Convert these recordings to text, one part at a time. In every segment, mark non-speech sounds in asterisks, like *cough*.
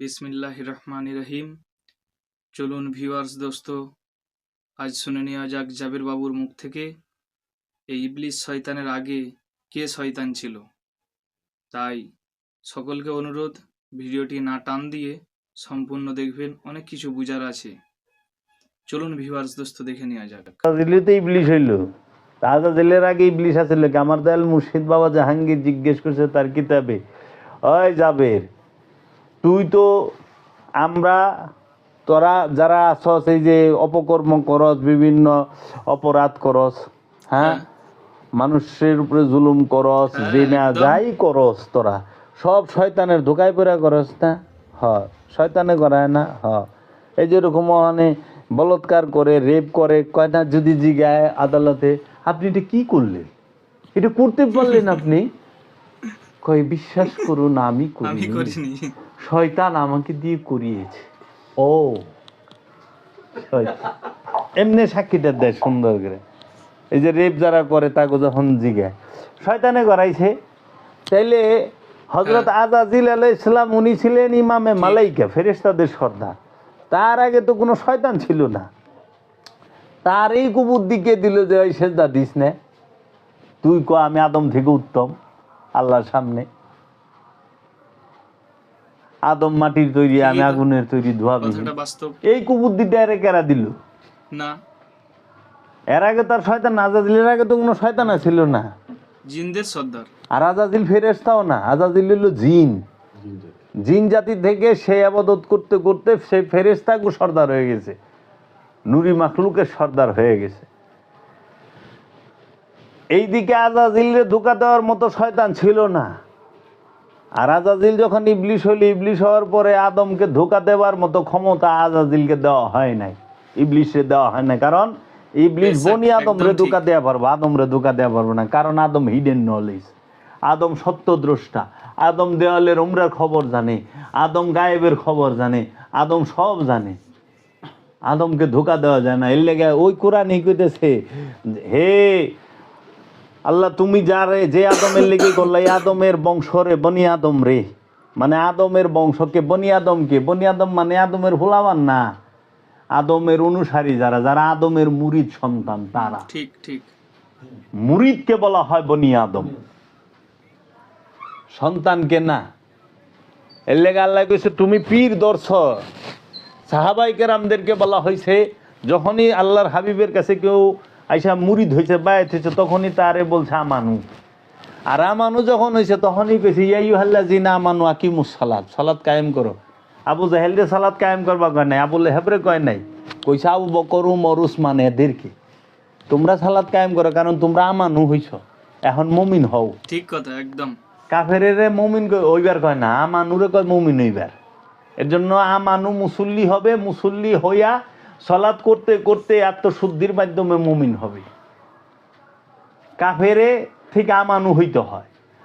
বিসমিল্লাহ রহমান রহিম। চলুন ভিউয়ার্স দোস্ত, আজ শুনে নেওয়া যাক জাবির বাবুর মুখ থেকে, এই ইবলিস শয়তানের আগে কে শয়তান ছিল? তাই সকলকে অনুরোধ, ভিডিওটি না টান দিয়ে সম্পূর্ণ দেখবেন, অনেক কিছু বুঝার আছে। চলুন ভিউয়ার্স দোস্ত, দেখে নেওয়া যাক। দিল্লিতে ইবলিশ হইল। তাজা জেলের আগে ইবলিশ আছিল আমার দয়াল মুর্শিদ বাবা জাহাঙ্গীর জিজ্ঞেস করছে, তার কিতাবে? ওই জাবের তুই তো আমরা তোরা যারা আছস এই যে অপকর্ম করস বিভিন্ন অপরাধ করস হ্যাঁ? হ্যাঁ। মানুষের উপরে জুলুম করস হ্যাঁ, জিনা। যাই করস তোরা সব শয়তানের ধোকায় পড়া করস না? হ শয়তানে করায় না? হ। এই যেরকম মানে বলৎকার করে রেপ করে কয়টা যদি জিগায় আদালতে আপনি এটা কি করলেন? এটা করতে পারলেন *laughs* আপনি? কয় বিশ্বাস করুন আমি আমি করি করিনি। শয়তান আমাকে দিয়ে করিয়েছে। ও। এমনি সাক্ষীটা দেয় সুন্দর করে। এই যে রেপ যারা করে তাকে যখন জিগায়। শয়তানে করাইছে তাইলে হজরত আজাজিল আলাই ইসলাম উনি ছিলেন ইমামে মালাইকা ফেরেশতাদের সর্দার। তার আগে তো কোনো শয়তান ছিল না। তার এই কুবুর দিকে দিল যে ওই সেজদা দিস নে। তুই ক আমি আদম থেকে উত্তম আল্লাহর সামনে। আদম মাটির তৈরি আমি আগুনের তৈরি কথাটা এই কুবুদ্দিটা এর কেরা দিল? না। এর আগে তার শয়তান আজাদিলের আগে তো কোনো শয়তান ছিল না। জিনদের সর্দার। আর আজাদিল ফেরেস্তাও না আজাদিল হলো জিন। জিন জাতি থেকে সে আবাদত করতে করতে সে ফেরেস্তাগু সর্দার হয়ে গেছে। নুরি মাখলুকের সর্দার হয়ে গেছে। এইদিকে আজাজিলে ধোকা দেওয়ার মতো শয়তান ছিল না। আর আজাজিল যখন ইবলিশ হইল ইবলিশ হওয়ার পরে আদমকে ধোকা দেওয়ার মতো ক্ষমতা আজাজিলকে দেওয়া হয় নাই। ইবলিশে দেওয়া হয় না কারণ ইবলিশ বনি আদম রে। ধোকা দেওয়া পারব আদম রে ধোকা দেওয়া পারব না কারণ আদম হিডেন নলেজ আদম সত্যদ্রষ্টা আদম দেওয়ালের উমরার খবর জানে আদম গায়েবের খবর জানে আদম সব জানে। আদমকে ধোকা দেওয়া যায় না এর লেগে ওই কোরআনই কইতেছে হে আল্লাহ তুমি যারে যে আদমের লেগে করলে আদমের বংশ রে বনি আদম রে। মানে আদমের বংশকে বনি আদমকে বনি আদম মানে আদমের ভোলাবান না? আদমের অনুসারী যারা যারা আদমের মুরিদ সন্তান তারা। ঠিক ঠিক। মুরিদকে বলা হয় বনি আদম। সন্তানকে না? এর লেগে আল্লাহ কইছে তুমি পীর দর্শ সাহাবাই কেরামদেরকে বলা হয়েছে যখনই আল্লাহর হাবিবের কাছে কেউ আইসা মুরিদ হয়েছে বায়াত হয়েছে তখনই তারে বলছে আমানু। আর আমানু যখন হয়েছে তখনই কইছে ইয়াইউ হাল্লা জিনা আমানু আকিমুস সালাত সালাদ কায়েম করো। আবু জাহেল রে সালাদ কায়েম করবা কয় নাই? আবু লেহাবরে কয় নাই? কইছে আবু বকর উমর উসমান এদেরকে। তোমরা সালাত কায়েম করো কারণ তোমরা আমানু হইছ। এখন মমিন হও। ঠিক কথা একদম। কাফেরে মমিন কই- ওইবার কয় না আমানুরে কয় মমিন ওইবার এর জন্য আমানু মুসল্লি হবে মুসল্লি হইয়া সলাৎ করতে করতে আত্মশুদ্ধির মাধ্যমে মমিন হবে। কাফেরে থেকে আমানু হইতে হয়।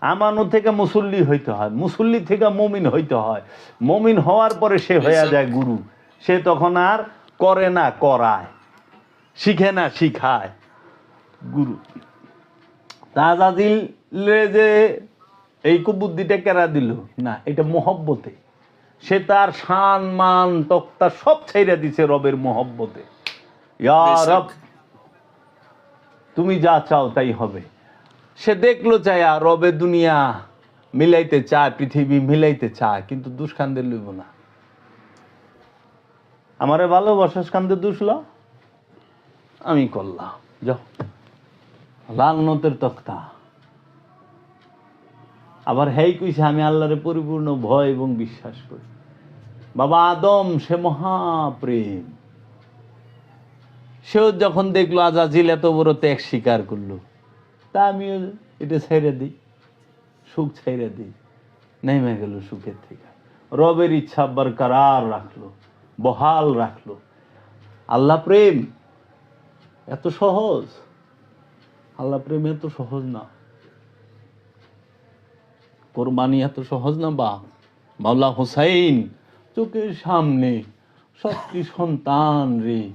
আমানু থেকে মুসল্লি হইতে হয়। মুসল্লি থেকে মমিন হইতে হয়। মমিন হওয়ার পরে সে হইয়া এসব- যায় গুরু। সে তখন আর করে না করায়। শিখে না শিখায়। গুরু। তাজাদিলে যে এই কুবুদ্ধিটা কেরা দিল? না এটা মহব্বতে। সে তার শান মান তক্তা সব ছেড়ে দিছে রবের মহব্বতে। রব তুমি যা চাও তাই হবে। সে দেখল চায় আর রবে দুনিয়া মিলাইতে চায় পৃথিবী মিলাইতে চায় কিন্তু দুষ্কান্দের লইব না। আমারে ভালোবাসাস কান্দে দুষল আমি করলাম। যাও। লাল নতের তক্তা। আবার হেই কইছে, আমি আল্লাহরে পরিপূর্ণ ভয় এবং বিশ্বাস করি। বাবা আদম, সে মহাপ্রেম। সেও যখন দেখল আজাজিল এত বড় ত্যাগ স্বীকার করল, তা আমিও এটা ছেড়ে দিই, সুখ ছেড়ে দিই। নেমে গেল সুখের থেকে। রবের ইচ্ছা বরকরার রাখল, বহাল রাখল। আল্লাহ প্রেম, এত সহজ। আল্লাহ প্রেম এত সহজ না। কোরবানি এত সহজ না বা? মাওলা হুসাইন, চোখের সামনে সত্যি সন্তান রে।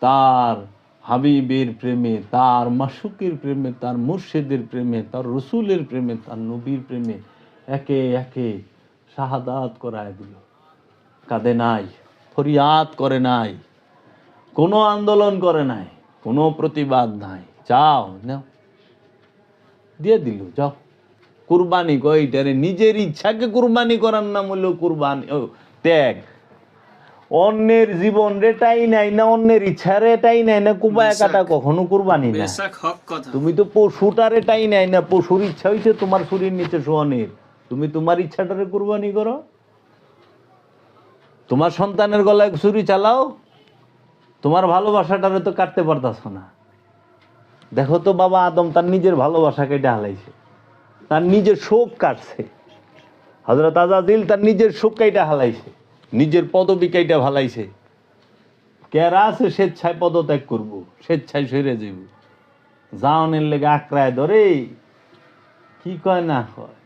তার হাবিবের প্রেমে, তার মাসুকের প্রেমে, তার মুর্শেদের প্রেমে, তার রসুলের প্রেমে, তার নবীর প্রেমে একে একে শাহাদাত করায় দিল। কাঁদে নাই, ফরিয়াদ করে নাই, কোনো আন্দোলন করে নাই, কোনো প্রতিবাদ নাই। যাও, নাও। দিয়ে দিল, যাও। কুরবানি কইটারে নিজের ইচ্ছাকে কুরবানি করার নাম হলো কুরবানি। ত্যাগ অন্যের জীবন রেটাই নাই না অন্যের ইচ্ছা রেটাই নাই না কুবায় কাটা কখনো কুরবানি না। তুমি তো পশুটারে টাই নাই না পশুর ইচ্ছা হইছে তোমার শরীর নিচে শোয়ানের। তুমি তোমার ইচ্ছাটারে কুরবানি করো। তোমার সন্তানের গলায় ছুরি চালাও তোমার ভালোবাসাটারে তো কাটতে পারতাছ না। দেখো তো বাবা আদম তার নিজের ভালোবাসা কেটে হালাইছে। তার নিজের শোক কাটছে। হজরত আজাদিল তার নিজের শোক কাইটা হালাইছে, নিজের পদবি কাইটা হালাইছে কেরা আছে স্বেচ্ছায় পদত্যাগ করব, স্বেচ্ছায় সরে যাইব। জাওনের লেগে আঁকড়ায় ধরে, কি কয় না কয়?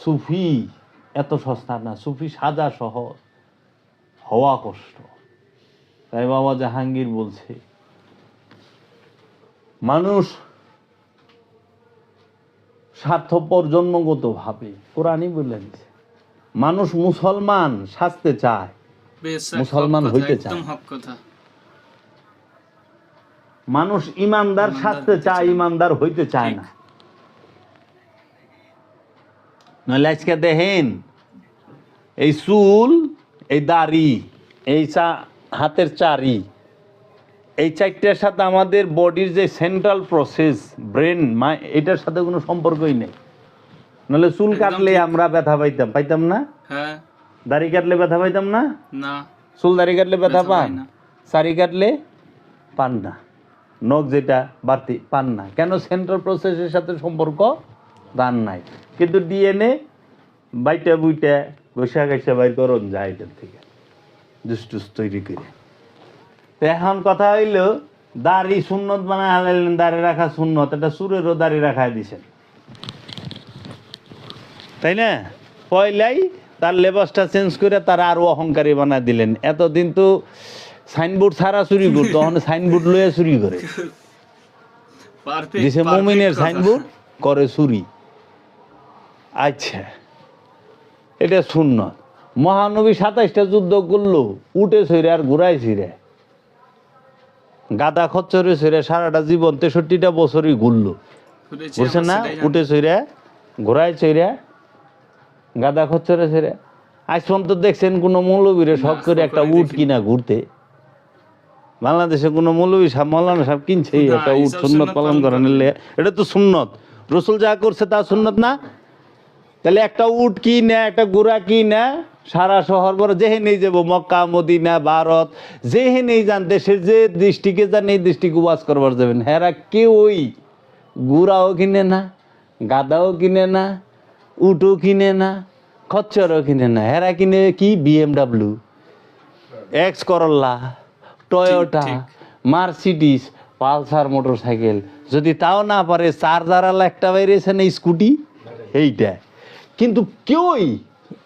সুফি এত সস্তা না, সুফি সাজা সহজ, হওয়া কষ্ট। তাই বাবা জাহাঙ্গীর বলছে, মানুষ স্বার্থপর জন্মগত ভাবে কোরআনই বলে দিছে। মানুষ মুসলমান সাজতে চায়। মুসলমান হইতে চায়। মানুষ ইমানদার সাজতে চায় ইমানদার হইতে চায় না। নইলে আজকে দেখেন এই চুল এই দাড়ি এই চা হাতের চারি এই চারটার সাথে আমাদের বডির যে সেন্ট্রাল প্রসেস ব্রেন এটার সাথে কোনো সম্পর্কই নেই। নাহলে চুল কাটলে আমরা ব্যথা পাইতাম পাইতাম না? হ্যাঁ। দাড়ি কাটলে ব্যথা পাইতাম না? না। চুল দাড়ি কাটলে ব্যথা পান? না। চারি কাটলে পান না। নখ যেটা বাড়তি পান না। কেন সেন্ট্রাল প্রসেসের সাথে সম্পর্ক? দান নাই। কিন্তু ডিএনএ বাইটা বুইটা ঘষা ঘষা বাইর করন যায় এটার থেকে। জুস তৈরি করে। এখন কথা হইল দাড়ি সুন্নত বানায় হালাইলেন দাড়ি রাখা সুন্নত এটা সুরেরও দাড়ি রাখায় দিছেন তাই না? পয়লাই তার লেবাসটা চেঞ্জ করে তার আরও অহংকারী বানায় দিলেন। এতদিন তো সাইনবোর্ড ছাড়া চুরি করতো তখন সাইনবোর্ড লইয়া চুরি করে। দিছে মুমিনের সাইনবোর্ড করে চুরি। আচ্ছা এটা শূন্য মহানবী সাতাইশটা যুদ্ধ করল উঠে ছইরে আর ঘুরাই ছিঁড়ে। গাদা খচ্চরে ছইরে সারাটা জীবন তেষট্টিটা বছরই ঘুরলো বুঝছেন না? উঠে ছইরে ঘোড়ায় চইরে গাদা খচ্চরে ছেড়ে। আজ পর্যন্ত দেখছেন কোনো মৌলবীরে শখ করে একটা উট। কিনা ঘুরতে। বাংলাদেশে কোনো মৌলবী সাহেব মৌলানা সাহেব কিনছে একটা উট সুন্নত পালন করে। এলে এটা তো সুন্নত। রসুল যা করছে তা সুন্নত না? তাহলে একটা উট কি না একটা গুড়া কি না সারা শহর বড় যেহেনেই যাব মক্কা মদিনা ভারত যেহেনেই যান দেশের যে দৃষ্টিকে যান এই দৃষ্টিকে ওয়াজ করবার যাবেন। হেরা কেউই গুড়াও কিনে না গাদাও কিনে না উটও কিনে না খচ্চরও কিনে না। হেরা কিনে কি? BMW X Corolla Toyota. Mercedes Pulsar motorcycle যদি তাও না পারে চার্জার আলা একটা বাইরেছে না স্কুটি? এইটা। কিন্তু কেউই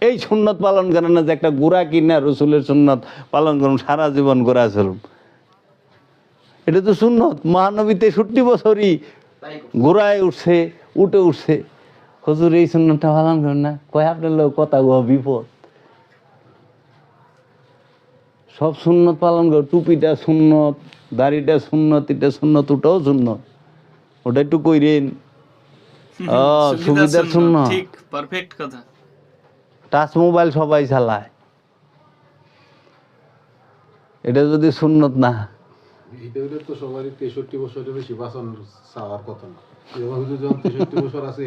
এই সুন্নত পালন করে না যে একটা গোড়া কিনা রসুলের সুন্নত পালন করুন সারা জীবন গোড়া চলুন। এটা তো সুন্নত মহানবীতে তেষট্টি বছরই গোড়ায় উঠছে উঠে উঠছে। হুজুর এই সুন্নতটা পালন করেন না? কয় আপনার লোক কথা গো বিপদ। সব সুন্নত পালন কর টুপিটা সুন্নত দাড়িটা সুন্নত এটা সুন্নত ওটাও সুন্নত। ওটা একটু কইরেন। *laughs* ও সুবিধার শূন্য ঠিক পারফেক্ট কথা। টাচ মোবাইল সবাই চালায়। এটা যদি সুন্নত না। তো সবারই তেষট্টি বছরের বেশি বাঁচন চাওয়ার কথা না। এবার হুজুর যখন তেষট্টি বছর আছে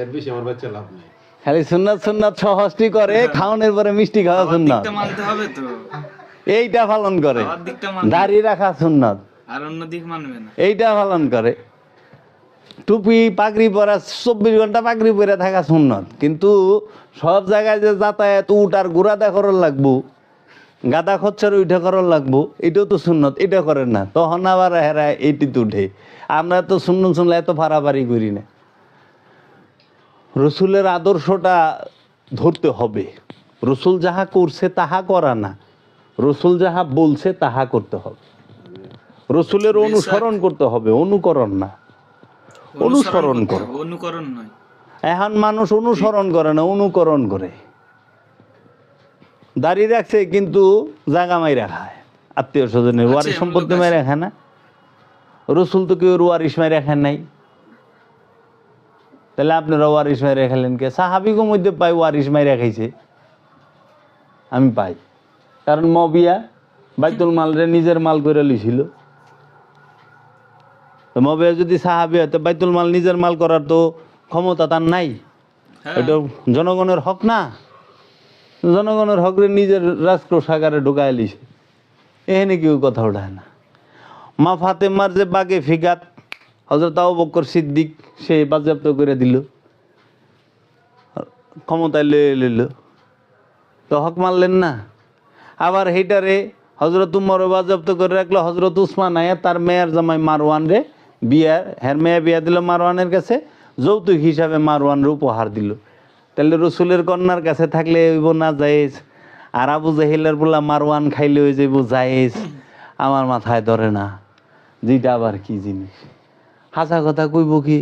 এর বেশি আমার বাচ্চা লাভ নেই। খালি সুন্নত সুন্নত সহজটি করে খাওয়ানোর পরে মিষ্টি খাওয়া আবার সুন্নত। দিকটা মানতে হবে তো। এইটা পালন করে। দাড়ি রাখা সুন্নত। আর অন্য দিক মানবে না। এইটা পালন করে। টুপি পাগড়ি পরা চব্বিশ ঘণ্টা পাগড়ি পরে থাকা সুন্নত। কিন্তু সব জায়গায় যে যাতায়াত উঠ আর দেখার লাগবো গাদা খচ্চর উঠে করার লাগবো এটাও তো সুন্নত এটা করেন না। তখন আবার হেরা এইটিতে উঠে। আমরা তো শুনুন শুনলে এত ফাড়াফাড়ি করি না। রসুলের আদর্শটা ধরতে হবে। রসুল যাহা করছে তাহা করা না। রসুল যাহা বলছে তাহা করতে হবে। রসুলের অনুসরণ করতে হবে অনুকরণ না। অনুসরণ করো। অনুকরণ নয়। এখন মানুষ অনুসরণ করে না অনুকরণ করে। দাঁড়িয়ে রাখছে কিন্তু জাগা মাইরা খায়। আত্মীয় স্বজনের আছে, ওয়ারিস সম্পত্তি। মাইরা খায় না। রসুল তো কেউ ওয়ারিস মাইরা খায় নাই। তাহলে আপনারা ওয়ারিস মাইরা খেলেন কে? সাহাবিগো মধ্যে পাই ওয়ারিস মাইরা খাইছে। আমি পাই। কারণ মবিয়া বাইতুল মালরে নিজের মাল করে লইছিল। তো মবিয়া যদি সাহাবি হয় তো বাইতুল মাল নিজের মাল করার তো ক্ষমতা তার নাই। হ্যাঁ। এটা জনগণের হক না। জনগণের হকরে নিজের রাজকোষাগারে ঢুকায় লিছে। এখানে কেউ কথা ওঠায় না। মা ফাতেমার যে বাগে ফিগাত হজরত আবু বকর সিদ্দিক সে বাজেয়াপ্ত করে দিল। ক্ষমতায় লয়ে লইল। তো হক মানলেন না। আবার হেটারে হজরত উমরও বাজেয়াপ্ত করে রাখল। হজরত উসমান আয়া তার মেয়ের জামাই মারওয়ান রে বিয়ার হ্যার বিয়া দিল মারওয়ানের কাছে, যৌতুক হিসাবে মারওয়ানের উপহার দিল। তাহলে রসুলের কন্যার কাছে থাকলে হইব না যাইস আর আবু জাহিলের বলা মারওয়ান খাইলে হয়ে যাইব যাইস আমার মাথায় ধরে না। যেটা আবার কি জিনিস? হাসা কথা কইব কি?